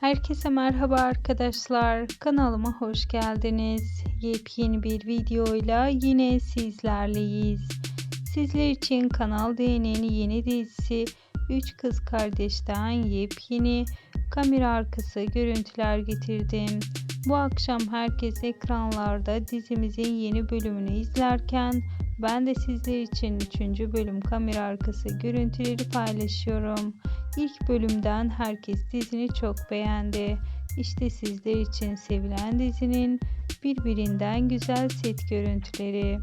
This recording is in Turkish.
Herkese merhaba arkadaşlar. Kanalıma hoş geldiniz. Yepyeni bir videoyla yine sizlerleyiz. Sizler için Kanal D'nin yeni dizisi 3 Kız Kardeş'ten yepyeni kamera arkası görüntüler getirdim. Bu akşam herkes ekranlarda dizimizin yeni bölümünü izlerken ben de sizler için 3. bölüm kamera arkası görüntüleri paylaşıyorum. İlk bölümden herkes dizini çok beğendi. İşte sizler için sevilen dizinin birbirinden güzel set görüntüleri.